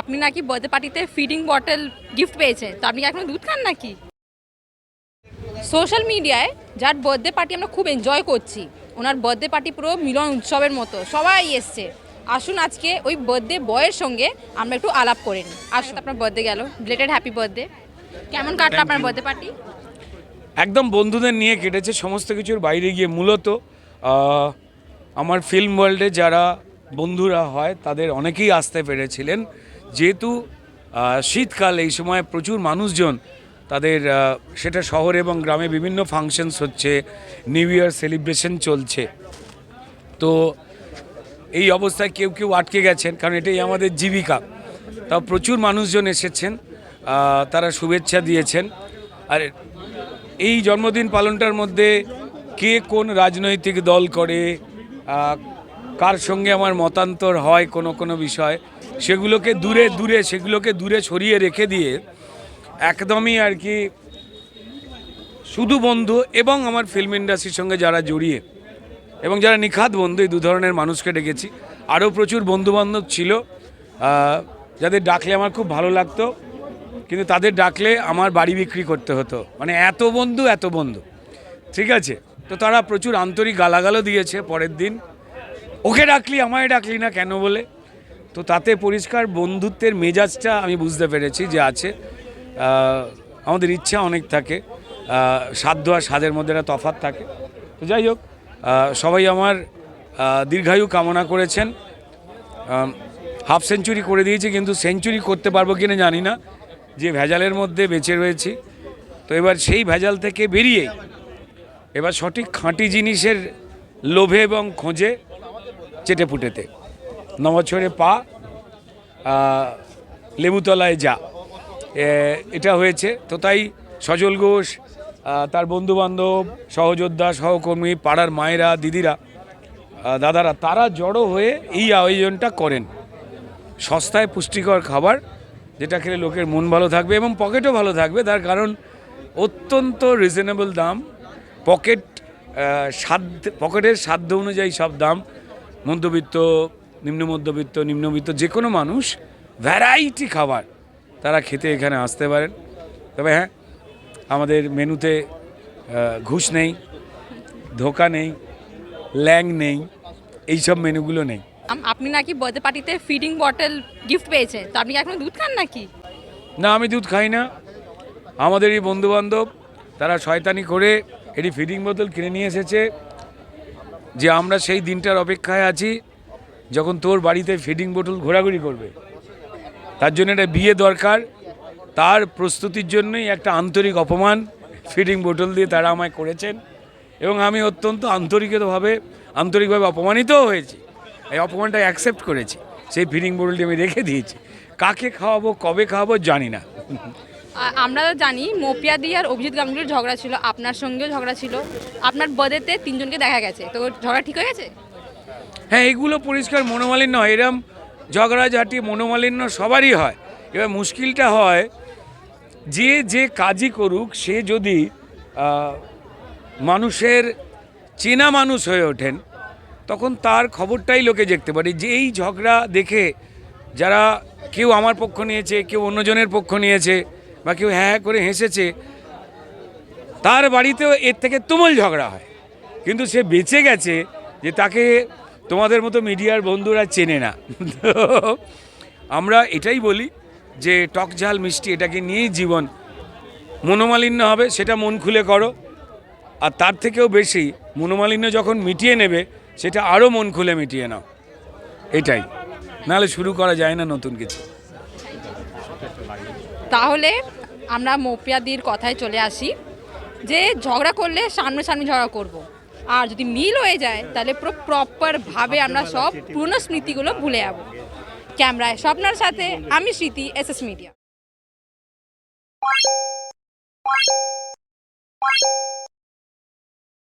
আপনি নাকি বার্থডে পার্টিতে ফিডিং বটল গিফট পেয়েছেন তো আপনি কি এখনও দুধ খান নাকি? সোশ্যাল মিডিয়ায় যার বার্থডে পার্টি আমরা খুব এনজয় করছি ওনার বার্থডে পার্টি পুরো মিলন উৎসবের মতো সবাই এসছে। আসুন আজকে ওই বার্থডে বয়ের সঙ্গে আমরা একটু আলাপ করে নিই। আসুন আপনার বার্থডে গেল। রিলেটেড হ্যাপি বার্থডে কেমন কাটলো আপনার বার্থডে পার্টি একদম বন্ধুদের নিয়ে কেটেছে সমস্ত কিছুর বাইরে গিয়ে মূলত আমার ফিল্ম ওয়ার্ল্ডে যারা বন্ধুরা হয় তাদের অনেকেই আসতে পেরেছিলেন। যেহেতু শীতকাল, এই সময় প্রচুর মানুষজন তাদের সেটা শহর এবং গ্রামে বিভিন্ন ফাংশনস হচ্ছে নিউ ইয়ার সেলিব্রেশন চলছে। তো এই অবস্থায় কেউ কেউ আটকে গেছেন, কারণ এটাই আমাদের জীবিকা। তাও প্রচুর মানুষজন এসেছেন তারা শুভেচ্ছা দিয়েছেন। আর এই জন্মদিন পালনটার মধ্যে কে কোন রাজনৈতিক দল করে কার সঙ্গে আমার মতান্তর হয় কোনো কোনো বিষয়, সেগুলোকে দূরে দূরে, সেগুলোকে দূরে সরিয়ে রেখে দিয়ে একদমই আর কি শুধু বন্ধু এবং আমার ফিল্ম ইন্ডাস্ট্রির সঙ্গে যারা জড়িয়ে এবং যারা নিখাত বন্ধু, এই দু ধরনের মানুষকে ডেকেছি। আরও প্রচুর বন্ধুবান্ধব ছিল যাদের ডাকলে আমার খুব ভালো লাগতো, কিন্তু তাদের ডাকলে আমার বাড়ি বিক্রি করতে হতো। মানে এত বন্ধু এত বন্ধু। ঠিক আছে? তো তারা প্রচুর আন্তরিক গালাগালও দিয়েছে পরের দিন। ওকে ডাকলি, আমায় ডাকলি না কেন বলে? তো তাতে পরিষ্কার বন্ধুত্বের মেজাজটা আমি বুঝতে পেরেছি যে আছে। আমাদের ইচ্ছা অনেক থাকে। সাধ্য আর স্বাদের মধ্যে একটা তফাৎ থাকে। তো যাই হোক সবাই আমার দীর্ঘায়ু কামনা করেছেন। হাফ সেঞ্চুরি করে দিয়েছি, কিন্তু সেঞ্চুরি করতে পারব কিনা জানি না। যে ভেজালের মধ্যে বেঁচে রয়েছি। তো এবার সেই ভেজাল থেকে বেরিয়ে, এবার সঠিক খাঁটি জিনিসের লোভে এবং খোঁজে চেটে পুটেতে। নবছরে পা লেবুতলায় যা। এটা হয়েছে। তো তাই সজল ঘোষ তার বন্ধুবান্ধব, সহযোদ্ধা, সহকর্মী, পাড়ার মায়েরা, দিদিরা দাদারা, তারা জড়ো হয়ে এই আয়োজনটা করেন। সস্তায় পুষ্টিকর খাবার, যেটা খেলে লোকের মন ভালো থাকবে এবং পকেটও ভালো থাকবে। তার কারণ, অত্যন্ত রিজনেবল দাম। পকেট সাধ্য, পকেটের সাধ্য অনুযায়ী সব দাম মধ্যবিত্ত নিম্ন মধ্যবিত্ত নিম্নবিত্ত যে কোনো মানুষ ভ্যারাইটি খাবার তারা খেতে এখানে আসতে পারেন। তবে হ্যাঁ আমাদের মেনুতে ঘুষ নেই ধোকা নেই ল্যাং নেই এইসব মেনুগুলো নেই। আপনি নাকি বার্থডে পার্টিতে ফিডিং বটল গিফট পেয়েছেন তো আপনি এখন দুধ খান নাকি? না আমি দুধ খাই না। আমাদের এই বন্ধুবান্ধব তারা শয়তানি করে এটি ফিডিং বোতল কিনে নিয়ে এসেছে। যে আমরা সেই দিনটার অপেক্ষায় আছি যখন তোর বাড়িতে ফিডিং বোটল ঘোরাঘুরি করবে। তার জন্য একটা বিয়ে দরকার। তার প্রস্তুতির জন্যই একটা আন্তরিক অপমান ফিডিং বোটল দিয়ে তারা আমায় করেছেন এবং আমি অত্যন্ত আন্তরিকভাবে আন্তরিকভাবে অপমানিতও হয়েছি। এই অপমানটা অ্যাকসেপ্ট করেছি। সেই ফিডিং বোটলটি আমি রেখে দিয়েছি। কাকে খাওয়াবো, কবে খাওয়াবো জানি না। আমরা জানি মোপিয়াদি আর অভিজিৎ গাঙ্গুলির ঝগড়া ছিল, আপনার সঙ্গেও ঝগড়া ছিল। আপনার বার্থডেতে তিনজনকে দেখা গেছে। তো ঝগড়া ঠিক হয়ে গেছে? হ্যাঁ এগুলো পরিষ্কার মনোমালিন্য এরম ঝগড়াঝাটি মনোমালিন্য সবারই হয়। এবার মুশকিলটা হয়, যে যে কাজই করুক, সে যদি মানুষের চেনা মানুষ হয়ে ওঠেন, তখন তার খবরটাই লোকে দেখতে পারে যে এই ঝগড়া দেখে যারা কেউ আমার পক্ষ নিয়েছে, কেউ অন্যজনের পক্ষ নিয়েছে বা কেউ হ্যাঁ করে হেসেছে, তার বাড়িতেও এর থেকে তুমুল ঝগড়া হয়। কিন্তু সে বেঁচে গেছে যে তাকে তোমাদের মতো মিডিয়ার বন্ধুরা চেনে না। আমরা এটাই বলি যে টক ঝাল মিষ্টি এটাকে নিয়েই জীবন মনোমালিন্য হবে, সেটা মন খুলে করো। আর তার থেকেও বেশি মনোমালিন্য যখন মিটিয়ে নেবে, সেটা আরও মন খুলে মিটিয়ে নাও। এটাই। নাহলে শুরু করা যায় না নতুন কিছু। তাহলে আমরা মোপিয়াদির কথায় চলে আসি যে ঝগড়া করলে সামনে সামনে ঝগড়া করব। আর যদি মিল হয়ে যায় তাহলে পুরো প্রপারভাবে আমরা সব পুরনো স্মৃতিগুলো ভুলে যাব ক্যামেরায় স্বপ্নার সাথে আমি স্মৃতি এস এস মিডিয়া